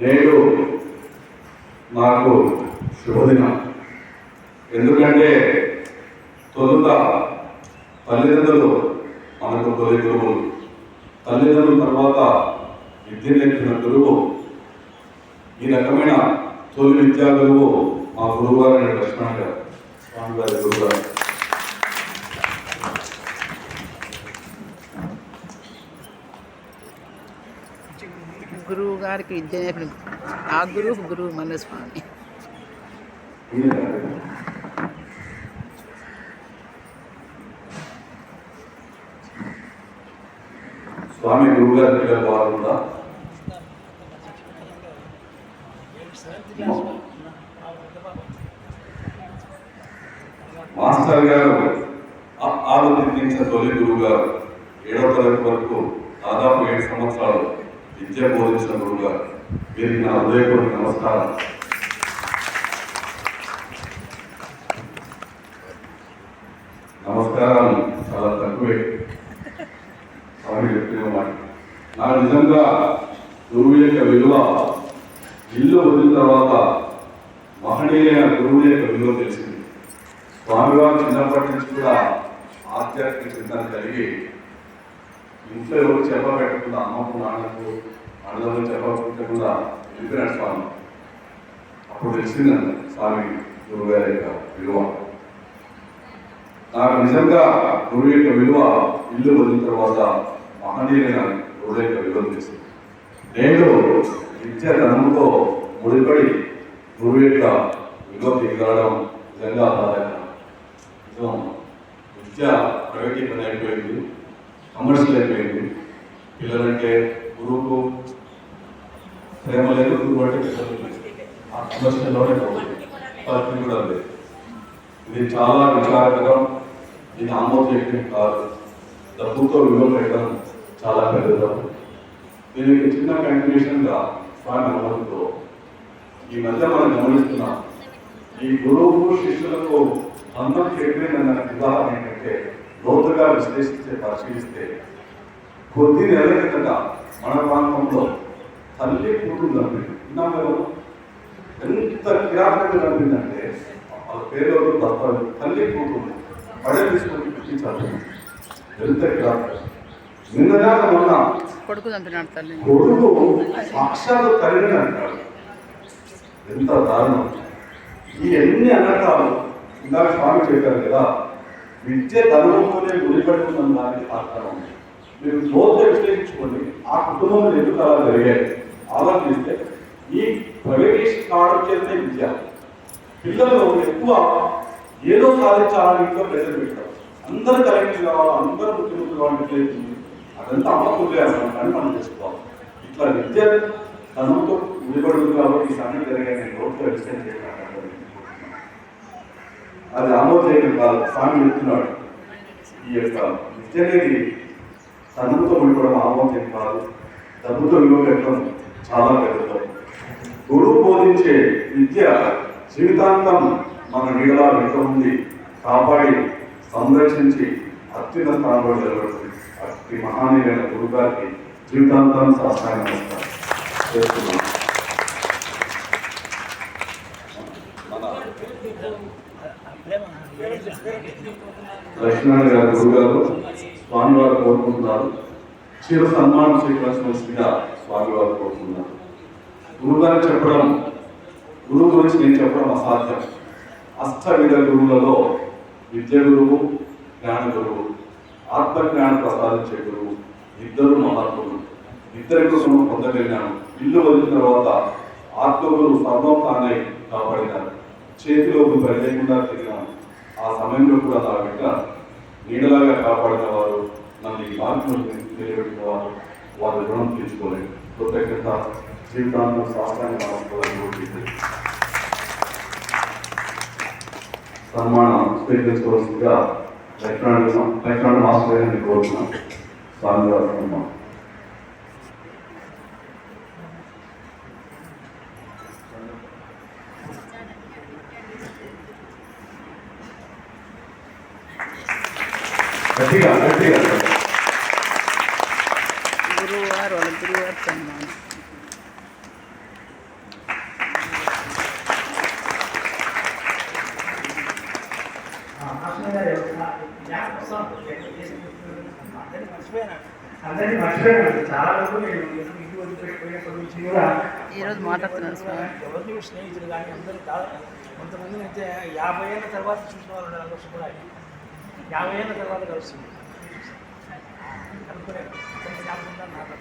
నేడు నాకు శుభదినం. ఎందుకంటే తొలుత తల్లిదండ్రులు మనకు తొలి గురువులు. తల్లిదండ్రుల తర్వాత విద్య నేర్పిన గురువు. ఈ రకమైన తొలి విద్యా గురువు మా గురువు గారు లక్ష్మణ్ గారు స్వామి గారి గురువు గారు గురువు గారికి విద్య నేర్పిన ఆ గురువు గురువు మన స్వామి స్వామి గురువు గారి పిల్లలు బాగుందా? మాస్టర్ గారు ఆలోచించిన తొలి గురువు గారు ఏడవ తరగతి వరకు దాదాపు ఏడు సంవత్సరాలు విద్య బోధించిన గురువు గారు వీరికి నా హృదయపూర్వక నమస్కారం. నమస్కారం చాలా తక్కువే. స్వామి చెప్పిన మాట. నాకు నిజంగా గురువు యొక్క విలువ ఇల్లు వదిలిన తర్వాత మహనీయ గురువు యొక్క విలువ తెలిసింది. స్వామివారు చిన్నప్పటి నుంచి కూడా ఆధ్యాత్మిక చింతన కలిగి ఇంట్లో ఎవరు చెప్ప పెట్టకుండా అమ్మకు నాన్నకు అన్నదమ్ములు చెప్ప పెట్టకుండా వెళ్ళిపోయినాడు స్వామి. అప్పుడు తెలిసిందండి స్వామి గురువు గారి యొక్క విలువ. నాకు నిజంగా గురువు యొక్క విలువ ఇల్లు వదిలిన తర్వాత మహనీయులైన గురువు యొక్క విలువ తెలిసింది. నేడు విద్య ధనంతో ముడిపడి గురువు యొక్క విలువ దిగడం నిజంగా బాధాకరం. నిజం. విద్య ప్రైవేటీకరణ అయిపోయింది. కమర్షియల్ అయిపోయింది పిల్లలంటే గురువుకు ప్రేమ లేదు గురువు అంటే పిల్లలు ఆ కమర్షియల్లోనే పోతుంది కూడా లేదు. ఇది చాలా విచారకరం. ఇది ఆమోదయోగ్యం కాదు. డబ్బుతో విలువ పెట్టడం చాలా పెద్ద తప్పు దీనికి చిన్న కంటిన్యూషన్గా స్వామి అనుమతితో ఈ మధ్య మనం గమనిస్తున్నాం ఈ గురువు శిష్యులకు అందం చెప్పిన ఉదాహరణ ఏంటంటే లోతుగా విశ్లేషిస్తే పరిశీలిస్తే కొద్ది నెలల కిందట మన ప్రాంతంలో తల్లి కూతురు చంపింది. విన్నాం కదా? ఎంత కిరాటంగా చంపిందంటే వాళ్ళ పేరు తప్ప తల్లి కూతురు పడే తీసుకొని పిలిపించాలి ఎంత కిరాటం నిన్నగా మొన్న కొడుకు చంపినాడు తల్లి. కొడుకు సాక్షాత్ తల్లిని అంటాడు ఎంత దారుణం. ఈ ఎన్ని అనటాలు ఇందాక స్వామి చెప్పారు కదా? విద్య ధనంలోనే గురిపడుతుందని దానికి అర్థం మీరు బోధ విశ్లేషించుకోండి ఆ కుటుంబంలో ఎందుకు అలా జరిగాయి? ఆలోచిస్తే ఈ ప్రైవేటేషన్ కావడం చేస్తే విద్య. పిల్లలు ఎక్కువ ఏదో సాధించాలని ఇంట్లో ప్రెజర్ పెట్టారు. అందరూ కలెక్టర్ కావాలి అందరూ ముఖ్యమంత్రి కావాలని లేదు అదంతా అమ్మకులే అని మనం చేసుకోవాలి. ఇట్లా విద్య ధనంతో ముడిపడుతుంది కాబట్టి ఈ సంగతి జరిగాయి నేను రోడ్లో విశ్లేషణ చేయడానికి అది ఆమోదయోగ్యం కాదు స్వామి చెప్తున్నాడు ఈ యొక్క విద్య అనేది చదువుతో ముడిపడడం ఆమోదం కాదు. డబ్బుతో విలువ పెట్టడం చాలా పెద్దది గురువు బోధించే విద్య జీవితాంతం మన నీడలా వెంట ఉంది. కాపాడి సంరక్షించి అత్యున్న స్థానంలో నిలబడుతుంది. అతి మహానీయులైన గురువు గారికి జీవితాంతం సహాయం చేస్తున్నాం మన లక్ష్మణ గారు గురువు గారు స్వామివారు కోరుకుంటున్నారు. చిర సన్మానం స్వీకరించవలసిందిగా స్వామివారు కోరుకుంటున్నారు. గురువు చెప్పడం గురువు గురించి నేను చెప్పడం అసాధ్యం. అష్టవిధ గురువులలో విద్య గురువు జ్ఞాన గురువు ఆత్మజ్ఞాన ప్రసాదించే గురువు ఇద్దరు మహాత్ములు. ఇద్దరి కోసం పొందగలిగినాను. ఇల్లు వదిలిన తర్వాత ఆత్మగురు సర్వం తానే కాపాడినారు. చేతిలో ఒక పని లేకుండా తిరిగిన ఆ సమయంలో కూడా నా బిడ్డ నీడలాగా కాపాడిన వారు నన్ను ఈ మార్గంలో తెలియబెట్టిన వారు వారి రుణం తీర్చుకోలేదు. కృతజ్ఞత జీవితాంతం శాస్త్రాన్ని మార్చుకోవాలని సన్మానం స్వీకరించవలసిందిగా లక్ష్మణ లక్ష్మణ మాస్టర్ గారిని కోరుతున్నాను. స్వామి గారు గట్టిగా గట్టిగా గురువారు వాళ్ళ గురువారు సన్మానం. ఈరోజు మాట్లాడుతున్నాను స్వామి. ఎవరిని స్నేహితులు కానీ అందరూ కొంతమంది అయితే యాభై ఏళ్ళ తర్వాత చూసిన వాళ్ళు శుభ్రాయి యాభై ఏళ్ళ తర్వాత కలుస్తుంది. నాకు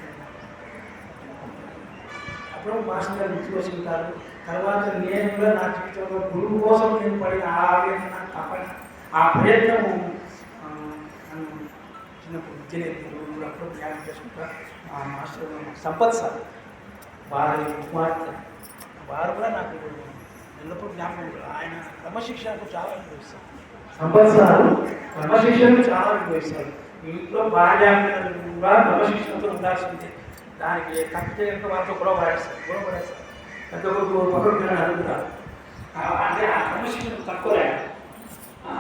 అప్పుడు మాస్టర్ గారు ఉంటారు తర్వాత నేను కూడా నా జీవితంలో గురువు కోసం నేను పడిన ఆవేదన ఆ ఆ ప్రయత్నము చిన్నప్పుడు విద్య నేర్పిన అప్పుడు ధ్యానం చేసుకుంటా ఆ మాస్టర్ సంపత్ సార్. వారి కుమార్తె. వారు కూడా నాకు ఎల్లప్పుడూ జ్ఞాపకం ఆయన క్రమశిక్షణకు చాలా అనుభవిస్తారు సంపత్ సార్ క్రమశిక్షణకు చాలా అనుభవిస్తారు ఇంట్లో భార్య కూడా క్రమశిక్షణతో ఉండాల్సిందే. దానికి తప్పితే కనుక వాళ్ళతో గొడవ పడేస్తారు గొడవ పడేస్తారు. పెద్ద కొడుకు పక్కన పిల్లలు అడుగుతారు. అంటే ఆ క్రమశిక్షణ తక్కువ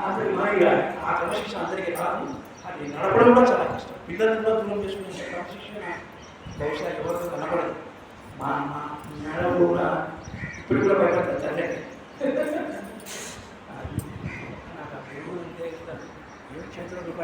అందరికి మనకి ఆ క్రమశిక్షణ అందరికీ రాదు. అది నడపడం కూడా చాలా కష్టం. పిల్లలను కూడా దూరం చేసుకునే క్రమశిక్షణ బహుశా ఎవరితో కనపడదు. మా మా మేడం కూడా ఇప్పుడు కూడా భయపడతారు చల్లకి ఏడు ఆ అంటే